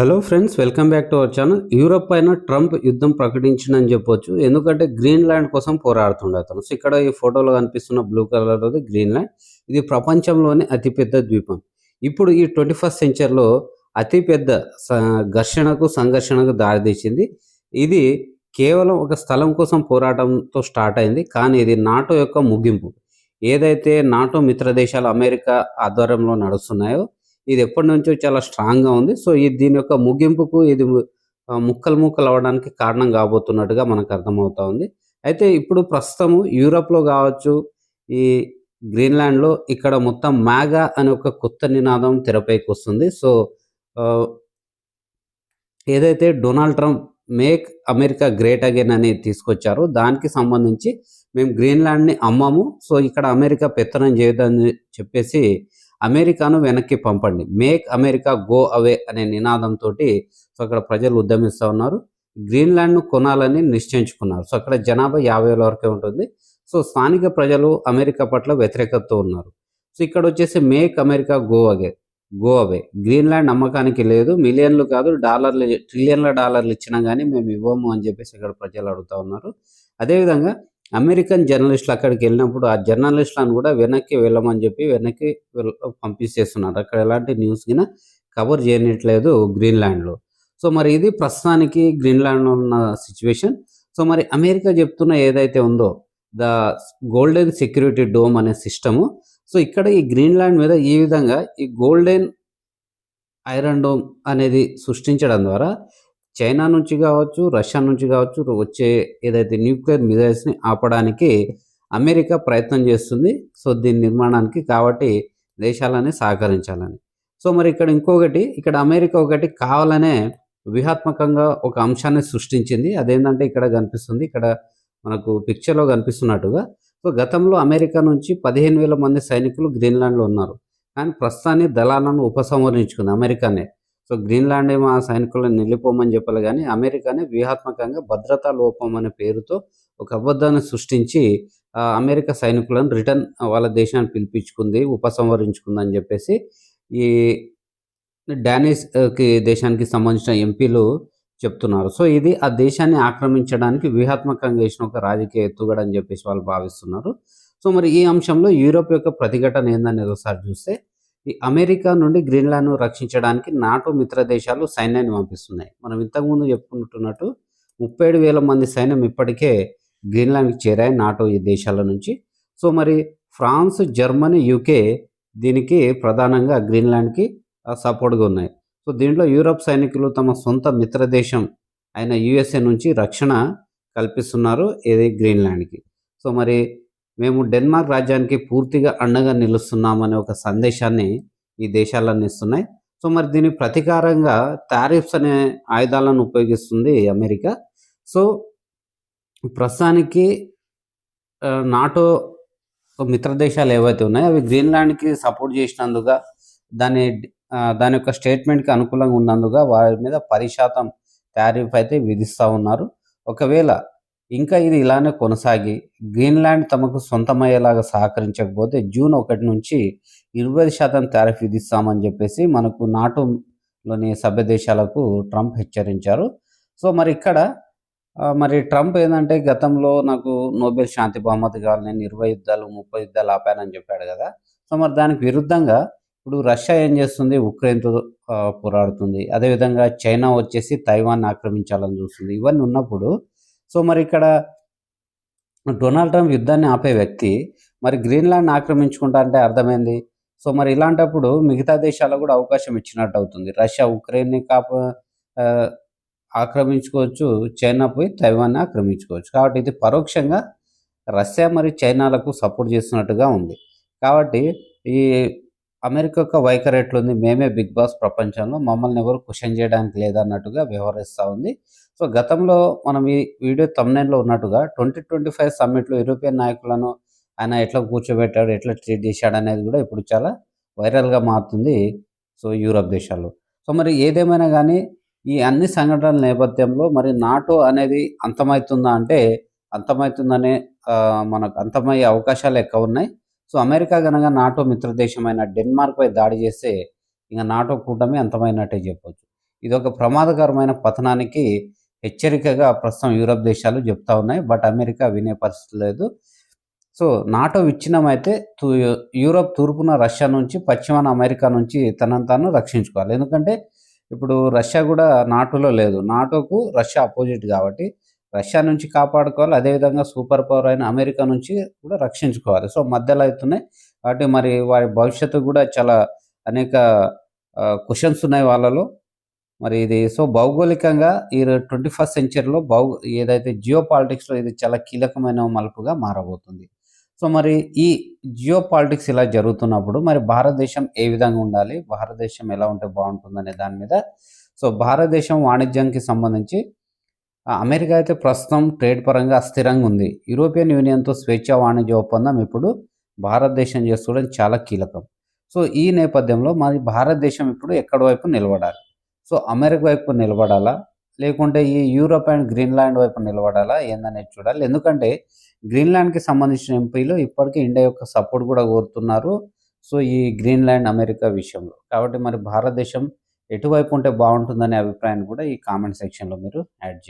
Hello friends welcome back to our channel Europe పైన Trump యుద్ధం ప్రకటించిందని చెప్పొచ్చు. ఎందుకంటే గ్రీన్ ల్యాండ్ కోసం పోరాడుతుండే అతను సో ఇక్కడ ఈ ఫోటోలో కనిపిస్తున్న బ్లూ కలర్ గ్రీన్ ల్యాండ్ ఇది ప్రపంచంలోనే అతిపెద్ద ద్వీపం. ఇప్పుడు ఈ ట్వంటీ ఫస్ట్ సెంచరీలో అతిపెద్ద స- ఘర్షణకు సంఘర్షణకు దారితీసింది ఇది కేవలం ఒక స్థలం కోసం పోరాటంతో స్టార్ట్ అయింది. కానీ ఇది నాటో యొక్క ముగింపు. ఏదైతే నాటో మిత్ర దేశాలు అమెరికా ఆధ్వర్యంలో నడుస్తున్నాయో ఇది ఎప్పటి నుంచో చాలా స్ట్రాంగ్గా ఉంది. సో ఇది దీని యొక్క ముగింపుకు ఇది ముక్కలు ముక్కలు అవ్వడానికి కారణం కాబోతున్నట్టుగా మనకు అర్థమవుతా ఉంది. అయితే ఇప్పుడు ప్రస్తుతము యూరోప్లో కావచ్చు ఈ గ్రీన్లాండ్లో ఇక్కడ మొత్తం మ్యాగా అనే ఒక కొత్త నినాదం తెరపైకి వస్తుంది. సో ఏదైతే Donald Trump make America great again అని తీసుకొచ్చారో దానికి సంబంధించి మేము గ్రీన్లాండ్ని అమ్మము. సో ఇక్కడ అమెరికా పెత్తనం చేయదని చెప్పేసి అమెరికాను వెనక్కి పంపండి. మేక్ అమెరికా గో అవే అనే నినాదంతో సో అక్కడ ప్రజలు ఉద్యమిస్తూ ఉన్నారు. గ్రీన్లాండ్ను కొనాలని నిశ్చయించుకున్నారు. సో అక్కడ జనాభా యాభై వేల వరకే ఉంటుంది. సో స్థానిక ప్రజలు అమెరికా పట్ల వ్యతిరేకతతో ఉన్నారు. సో ఇక్కడ వచ్చేసి make America go away go away. Greenland అమ్మకానికి లేదు. మిలియన్లు కాదు డాలర్లు ట్రిలియన్ల డాలర్లు ఇచ్చినా కానీ మేము ఇవ్వము అని చెప్పేసి ఇక్కడ ప్రజలు అడుగుతా ఉన్నారు. అదేవిధంగా అమెరికన్ జర్నలిస్టులు అక్కడికి వెళ్ళినప్పుడు ఆ జర్నలిస్టులను కూడా వెనక్కి వెళ్ళమని చెప్పి వెనక్కి వెల్- పంపించేస్తున్నారు. అక్కడ ఎలాంటి న్యూస్ కింద కవర్ చేయనట్లేదు గ్రీన్లాండ్లో. సో మరి ఇది ప్రస్తుతానికి గ్రీన్లాండ్లో ఉన్న సిచ్యువేషన్. సో మరి అమెరికా చెప్తున్న ఏదైతే ఉందో ద గోల్డెన్ సెక్యూరిటీ డోమ్ అనే సిస్టము. సో ఇక్కడ ఈ గ్రీన్లాండ్ మీద ఈ విధంగా ఈ గోల్డెన్ ఐరన్ డోమ్ అనేది సృష్టించడం ద్వారా చైనా నుంచి కావచ్చు రష్యా నుంచి కావచ్చు వచ్చే ఏదైతే న్యూక్లియర్ మిజైల్స్ని ఆపడానికి అమెరికా ప్రయత్నం చేస్తుంది. సో దీని నిర్మాణానికి కాబట్టి దేశాలని సహకరించాలని. సో మరి ఇక్కడ ఇంకొకటి ఇక్కడ అమెరికా ఒకటి కావాలనే వ్యూహాత్మకంగా ఒక అంశాన్ని సృష్టించింది. అదేంటంటే ఇక్కడ కనిపిస్తుంది ఇక్కడ మనకు పిక్చర్లో కనిపిస్తున్నట్టుగా. సో గతంలో అమెరికా నుంచి పదిహేను వేల మంది సైనికులు గ్రీన్లాండ్లో ఉన్నారు. కానీ ప్రస్తుతాన్ని దళాలను ఉపసంహరించుకుంది అమెరికానే. సో గ్రీన్లాండ్ ఏమో ఆ సైనికులను నిలిపోమని చెప్పాలి కానీ అమెరికానే వ్యూహాత్మకంగా భద్రతా లోపం అనే పేరుతో ఒక అబద్ధాన్ని సృష్టించి అమెరికా సైనికులను రిటర్న్ వాళ్ళ దేశాన్ని పిలిపించుకుంది ఉపసంహరించుకుంది అని చెప్పేసి ఈ డానిస్కి కి దేశానికి సంబంధించిన ఎంపీలు చెప్తున్నారు. సో ఇది ఆ దేశాన్ని ఆక్రమించడానికి వ్యూహాత్మకంగా చేసిన ఒక రాజకీయ ఎత్తుగడ అని చెప్పేసి వాళ్ళు భావిస్తున్నారు. సో మరి ఈ అంశంలో యూరోప్ యొక్క ప్రతిఘటన ఏందనేది ఒకసారి చూస్తే ఈ అమెరికా నుండి గ్రీన్లాండ్ను రక్షించడానికి నాటో మిత్ర దేశాలు సైన్యాన్ని పంపిస్తున్నాయి. మనం ఇంతకుముందు చెప్పుకుంటున్నట్టు ముప్పై ఏడు వేల మంది సైన్యం ఇప్పటికే గ్రీన్లాండ్కి చేరాయి నాటో ఈ దేశాల నుంచి. సో మరి ఫ్రాన్స్ జర్మనీ యూకే దీనికి ప్రధానంగా గ్రీన్లాండ్కి సపోర్ట్గా ఉన్నాయి. సో దీంట్లో యూరప్ సైనికులు తమ సొంత మిత్ర దేశం అయిన యుఎస్ఏ నుంచి రక్షణ కల్పిస్తున్నారు ఇది గ్రీన్లాండ్కి. సో మరి మేము డెన్మార్క్ రాజ్యానికి పూర్తిగా అండగా నిలుస్తున్నామనే ఒక సందేశాన్ని ఈ దేశాలన్నీ ఇస్తున్నాయి. సో మరి దీని ప్రతీకారంగా టారిఫ్స్ అనే ఆయుధాలను ఉపయోగిస్తుంది అమెరికా. సో ప్రస్తుతానికి నాటో మిత్ర దేశాలు ఏవైతే ఉన్నాయో అవి గ్రీన్లాండ్కి సపోర్ట్ చేసినందుగా దాని దాని యొక్క స్టేట్మెంట్కి అనుకూలంగా ఉన్నందుగా వారి మీద పది శాతం టారిఫ్ అయితే విధిస్తూ ఉన్నారు. ఒకవేళ ఇంకా ఇది ఇలానే కొనసాగి గ్రీన్లాండ్ తమకు సొంతమయ్యేలాగా సహకరించకపోతే జూన్ ఒకటి నుంచి ఇరవై శాతం టారిఫ్ విధిస్తామని చెప్పేసి మనకు నాటోలోని సభ్య దేశాలకు ట్రంప్ హెచ్చరించారు. సో మరి ఇక్కడ మరి ట్రంప్ ఏంటంటే గతంలో నాకు నోబెల్ శాంతి బహుమతి కావాలి నేను ఇరవై యుద్ధాలు ముప్పై యుద్ధాలు ఆపానని చెప్పాడు కదా. సో మరి దానికి విరుద్ధంగా ఇప్పుడు రష్యా ఏం చేస్తుంది? ఉక్రెయిన్తో పోరాడుతుంది. అదేవిధంగా చైనా వచ్చేసి తైవాన్ ఆక్రమించాలని చూస్తుంది. ఇవన్నీ ఉన్నప్పుడు సో మరి ఇక్కడ డొనాల్డ్ ట్రంప్ యుద్ధాన్ని ఆపే వ్యక్తి మరి గ్రీన్లాండ్ ఆక్రమించుకుంటా అంటే అర్థమైంది. సో మరి ఇలాంటప్పుడు మిగతా దేశాలకు కూడా అవకాశం ఇచ్చినట్టు అవుతుంది. రష్యా ఉక్రెయిన్ని కాప ఆక్రమించుకోవచ్చు చైనా పోయి తైవాన్ని ఆక్రమించుకోవచ్చు. కాబట్టి ఇది పరోక్షంగా రష్యా మరి చైనాలకు సపోర్ట్ చేస్తున్నట్టుగా ఉంది. కాబట్టి ఈ అమెరికా యొక్క వైఖరి ఎట్లుంది మేమే బిగ్ బాస్ ప్రపంచంలో మమ్మల్ని ఎవరు క్వశ్చన్ చేయడానికి లేదన్నట్టుగా వ్యవహరిస్తూ ఉంది. సో గతంలో మనం ఈ వీడియో తమ్నైన్లో ఉన్నట్టుగా ట్వంటీ ట్వంటీ ఫైవ్ సమ్మిట్లో యూరోపియన్ నాయకులను ఆయన ఎట్లా కూర్చోబెట్టాడు ఎట్లా ట్రీట్ చేశాడు అనేది కూడా ఇప్పుడు చాలా వైరల్గా మారుతుంది సో యూరప్ దేశాల్లో. సో మరి ఏదేమైనా కానీ ఈ అన్ని సంఘటనల నేపథ్యంలో మరి నాటో అనేది అంతమవుతుందా అంటే అంతమవుతుందనే మనకు అంతమయ్యే అవకాశాలు ఎక్కువ ఉన్నాయి. సో అమెరికా గనక నాటో మిత్రదేశమైన డెన్మార్క్పై డెన్మార్క్ పై దాడి చేస్తే ఇంకా నాటో కూటమి అంతమైనట్టే చెప్పవచ్చు ఇది ఒక ప్రమాదకరమైన పతనానికి హెచ్చరికగా ప్రస్తుతం యూరప్ దేశాలు చెప్తా ఉన్నాయి. బట్ అమెరికా వినే పరిస్థితి లేదు. సో నాటో విచ్ఛిన్నం అయితే తూ- యూరప్ తూర్పున రష్యా నుంచి పశ్చిమాన అమెరికా నుంచి తనను తాను రక్షించుకోవాలి. ఎందుకంటే ఇప్పుడు రష్యా కూడా నాటోలో లేదు. నాటోకు రష్యా అపోజిట్ కాబట్టి రష్యా నుంచి కాపాడుకోవాలి. అదేవిధంగా సూపర్ పవర్ అయిన అమెరికా నుంచి కూడా రక్షించుకోవాలి. సో మధ్యలో అవుతున్నాయి. కాబట్టి మరి వారి భవిష్యత్తు కూడా చాలా అనేక క్వశ్చన్స్ ఉన్నాయి వాళ్ళలో. మరి ఇది సో భౌగోళికంగా ఈ ట్వంటీ ఫస్ట్ సెంచరీలో భౌ ఏదైతే జియో పాలిటిక్స్లో ఇది చాలా కీలకమైన మలుపుగా మారబోతుంది. సో మరి ఈ జియో పాలిటిక్స్ ఇలా జరుగుతున్నప్పుడు మరి భారతదేశం ఏ విధంగా ఉండాలి? భారతదేశం ఎలా ఉంటే బాగుంటుందనే దాని మీద. సో భారతదేశం వాణిజ్యానికి సంబంధించి అమెరికా అయితే ప్రస్తుతం ట్రేడ్ పరంగా అస్థిరంగా ఉంది. యూరోపియన్ యూనియన్తో స్వేచ్ఛ వాణిజ్య ఒప్పందం ఇప్పుడు భారతదేశం చేసుకోవడం చాలా కీలకం. సో ఈ నేపథ్యంలో మరి భారతదేశం ఇప్పుడు ఎక్కడి వైపు నిలబడాలి? సో అమెరికా వైపు నిలబడాలా? లేకుంటే ఈ యూరోప్ అండ్ గ్రీన్లాండ్ వైపు నిలబడాలా? ఏందనేది చూడాలి. ఎందుకంటే గ్రీన్లాండ్కి సంబంధించిన ఎంపీలు ఇప్పటికీ ఇండియా యొక్క సపోర్ట్ కూడా కోరుతున్నారు. సో ఈ గ్రీన్లాండ్ అమెరికా విషయంలో. కాబట్టి మరి భారతదేశం ఎటువైపు ఉంటే బాగుంటుందనే అభిప్రాయాన్ని కూడా ఈ కామెంట్ సెక్షన్లో మీరు యాడ్ చేయండి.